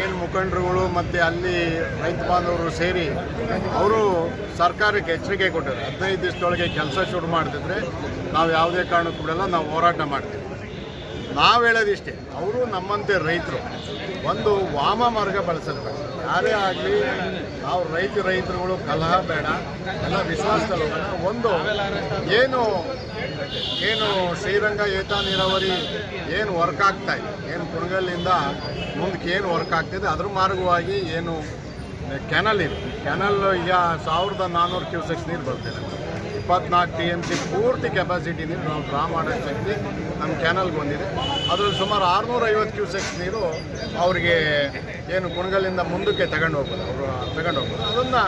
ಏನು ಮುಖಂಡರುಗಳು ಮತ್ತು ಅಲ್ಲಿ ರೈತ ಬಾಂಧವರು ಸೇರಿ ಅವರು ಸರ್ಕಾರಕ್ಕೆ ಎಚ್ಚರಿಕೆ ಕೊಟ್ಟಿದ್ದಾರೆ ಹದಿನೈದು ದಿವಸದೊಳಗೆ ಕೆಲಸ ಶುರು ಮಾಡ್ತಿದ್ರೆ ನಾವು ಯಾವುದೇ ಕಾರಣಕ್ಕೂ ಬಿಡಲ್ಲ, ನಾವು ಹೋರಾಟ ಮಾಡ್ತೀವಿ. ನಾವು ಹೇಳೋದಿಷ್ಟೇ ಅವರು ನಮ್ಮಂತೆ ರೈತರು. ಒಂದು ವಾಮ ಮಾರ್ಗ ಬಳಸಲ್ಬೇಕು ಯಾರೇ ಆಗಲಿ, ನಾವು ರೈತ ರೈತರುಗಳು ಕಲಹ ಬೇಡ, ಎಲ್ಲ ವಿಶ್ವಾಸದಲ್ಲಿ ಒಂದು ಏನು ಶ್ರೀರಂಗ ಏತ ನೀರಾವರಿ ಏನು ವರ್ಕ್ ಆಗ್ತಾ ಇದೆ? ಏನು ಕುಣಗಲ್ಲಿಂದ ಮುಂದಕ್ಕೆ ಏನು ವರ್ಕ್ ಆಗ್ತಿದೆ? ಅದ್ರ ಮಾರ್ಗವಾಗಿ ಏನು ಕೆನಲ್ ಇದೆ. ಕೆನಲ್ ಈಗ ಸಾವಿರದ ನಾನ್ನೂರು ಕ್ಯೂಸೆಕ್ಸ್ ನೀರು ಬರ್ತಿದೆ ಇಪ್ಪತ್ನಾಲ್ಕು ಟಿ ಎಂ ಸಿ ಪೂರ್ತಿ ಕೆಪಾಸಿಟಿ ನೀರು ನಾವು ಡ್ರಾ ಮಾಡೋ ಶಕ್ತಿ ನಮ್ಮ ಕ್ಯಾನಲ್ಗೆ ಬಂದಿದೆ. ಅದರಲ್ಲಿ ಸುಮಾರು ಆರುನೂರ ಐವತ್ತು ಕ್ಯೂಸೆಕ್ಸ್ ನೀರು ಅವರಿಗೆ ಏನು ಕುಣಗಲ್ಲಿಂದ ಮುಂದಕ್ಕೆ ತಗೊಂಡು ಹೋಗ್ಬೋದು. ಅವರು ತಗೊಂಡು ಹೋಗ್ಬೋದು. ಅದನ್ನು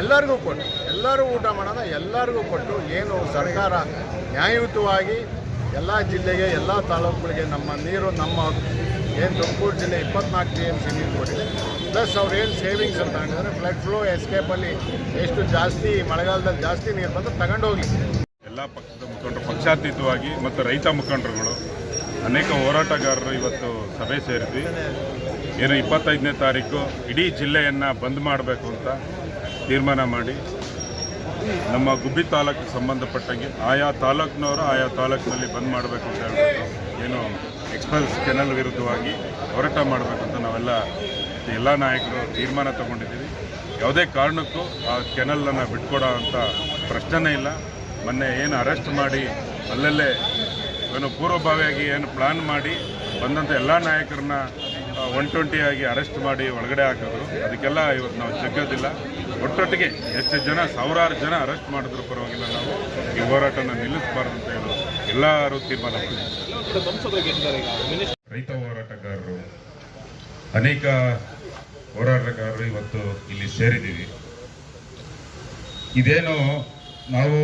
ಎಲ್ಲರಿಗೂ ಕೊಟ್ಟು, ಎಲ್ಲರೂ ಊಟ ಮಾಡೋಣ ಎಲ್ಲರಿಗೂ ಕೊಟ್ಟು ಏನು ಸರ್ಕಾರ ನ್ಯಾಯಯುತವಾಗಿ ಎಲ್ಲ ಜಿಲ್ಲೆಗೆ, ಎಲ್ಲ ತಾಲೂಕುಗಳಿಗೆ ನಮ್ಮ ನೀರು, ನಮ್ಮ ಏನು ತುಮಕೂರು ಜಿಲ್ಲೆ ಇಪ್ಪತ್ನಾಲ್ಕು ಟಿ ಎಂ ಸಿ ನೀರು ಕೊಟ್ಟಿದೆ. ಪ್ಲಸ್ ಅವ್ರು ಏನು ಸೇವಿಂಗ್ಸ್ ಅಂತ ಅಂದರೆ ಫ್ಲಡ್ ಫ್ಲೋ ಎಸ್ಕೇಪಲ್ಲಿ ಎಷ್ಟು ಜಾಸ್ತಿ, ಮಳೆಗಾಲದಲ್ಲಿ ಜಾಸ್ತಿ ನೀರು ಬಂದು ತಗೊಂಡು ಹೋಗಿ ಎಲ್ಲ ಪಕ್ಷದ ಮುಖಂಡರು, ಪಕ್ಷಾತೀತವಾಗಿ ಮತ್ತು ರೈತ ಮುಖಂಡರುಗಳು, ಅನೇಕ ಹೋರಾಟಗಾರರು ಇವತ್ತು ಸಭೆ ಸೇರಿದ್ವಿ. ಏನು ಇಪ್ಪತ್ತೈದನೇ ತಾರೀಕು ಇಡೀ ಜಿಲ್ಲೆಯನ್ನು ಬಂದ್ ಮಾಡಬೇಕು ಅಂತ ತೀರ್ಮಾನ ಮಾಡಿ ನಮ್ಮ ಗುಬ್ಬಿ ತಾಲೂಕಿಗೆ ಸಂಬಂಧಪಟ್ಟಂಗೆ ಆಯಾ ತಾಲೂಕಿನವರು ಆಯಾ ತಾಲೂಕಿನಲ್ಲಿ ಬಂದ್ ಮಾಡಬೇಕು ಅಂತ ಹೇಳ್ಬಿಟ್ಟು ಏನು ಎಕ್ಸ್ಪ್ರೆಸ್ ಕೆನಲ್ ವಿರುದ್ಧವಾಗಿ ಹೋರಾಟ ಮಾಡಬೇಕು ಅಂತ ನಾವೆಲ್ಲ ಎಲ್ಲ ನಾಯಕರು ತೀರ್ಮಾನ ತಗೊಂಡಿದ್ದೀವಿ. ಯಾವುದೇ ಕಾರಣಕ್ಕೂ ಆ ಕೆನಲನ್ನು ಬಿಟ್ಕೊಡೋ ಅಂತ ಪ್ರಶ್ನೆನೇ ಇಲ್ಲ. ಮೊನ್ನೆ ಏನು ಅರೆಸ್ಟ್ ಮಾಡಿ ಅಲ್ಲಲ್ಲೇ ಏನು ಪೂರ್ವಭಾವಿಯಾಗಿ ಏನು ಪ್ಲಾನ್ ಮಾಡಿ ಬಂದಂಥ ಎಲ್ಲ ನಾಯಕರನ್ನ ಒನ್ ಟ್ವೆಂಟಿಯಾಗಿ ಅರೆಸ್ಟ್ ಮಾಡಿ ಒಳಗಡೆ ಹಾಕಿದ್ರು. ಅದಕ್ಕೆಲ್ಲ ಇವತ್ತು ನಾವು ಜಗ್ಗೋದಿಲ್ಲ ಒಟ್ಟೊಟ್ಟಿಗೆ ಎಷ್ಟು ಜನ, ಸಾವಿರಾರು ಜನ ಅರೆಸ್ಟ್ ಮಾಡಿದ್ರು ಪರವಾಗಿಲ್ಲ ನಾವು. ಈ ಹೋರಾಟನ ನಿಲ್ಲಿಸಬಾರ್ದು ಅಂತ ಹೇಳಿ ಎಲ್ಲರೂ ತೀರ್ಮಾನ ರೈತ ಹೋರಾಟಗಾರರು, ಅನೇಕ ಹೋರಾಟಗಾರರು ಇವತ್ತು ಇಲ್ಲಿ ಸೇರಿದ್ದೀವಿ. ಇದೇನು ನಾವು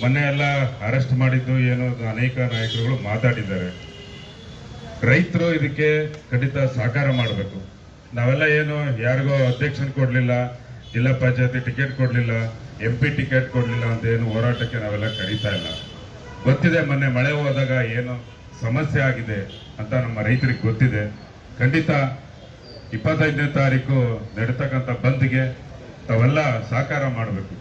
ಮೊನ್ನೆ ಎಲ್ಲ ಅರೆಸ್ಟ್ ಮಾಡಿದ್ದು ಏನು ಅನೇಕ ನಾಯಕರುಗಳು ಮಾತಾಡಿದ್ದಾರೆ. ರೈತರು ಇದಕ್ಕೆ ಖಂಡಿತ ಸಹಕಾರ ಮಾಡಬೇಕು. ನಾವೆಲ್ಲ ಏನು, ಯಾರಿಗೋ ಅಧ್ಯಕ್ಷನ್ ಕೊಡಲಿಲ್ಲ, ಜಿಲ್ಲಾ ಪಂಚಾಯತಿ ಟಿಕೆಟ್ ಕೊಡಲಿಲ್ಲ, ಎಂ ಪಿ ಟಿಕೆಟ್ ಕೊಡಲಿಲ್ಲ ಅಂತ ಏನು ಹೋರಾಟಕ್ಕೆ ನಾವೆಲ್ಲ ಕರೀತಾ ಇಲ್ಲ. ಗೊತ್ತಿದೆ ಮೊನ್ನೆ ಮಳೆ ಹೋದಾಗ ಏನು ಸಮಸ್ಯೆ ಆಗಿದೆ ಅಂತ ನಮ್ಮ ರೈತರಿಗೆ ಗೊತ್ತಿದೆ. ಖಂಡಿತ ಇಪ್ಪತ್ತೈದನೇ ತಾರೀಕು ನಡೀತಕ್ಕಂಥ ಬಂದ್ಗೆ ತಾವೆಲ್ಲ ಸಹಕಾರ ಮಾಡಬೇಕು.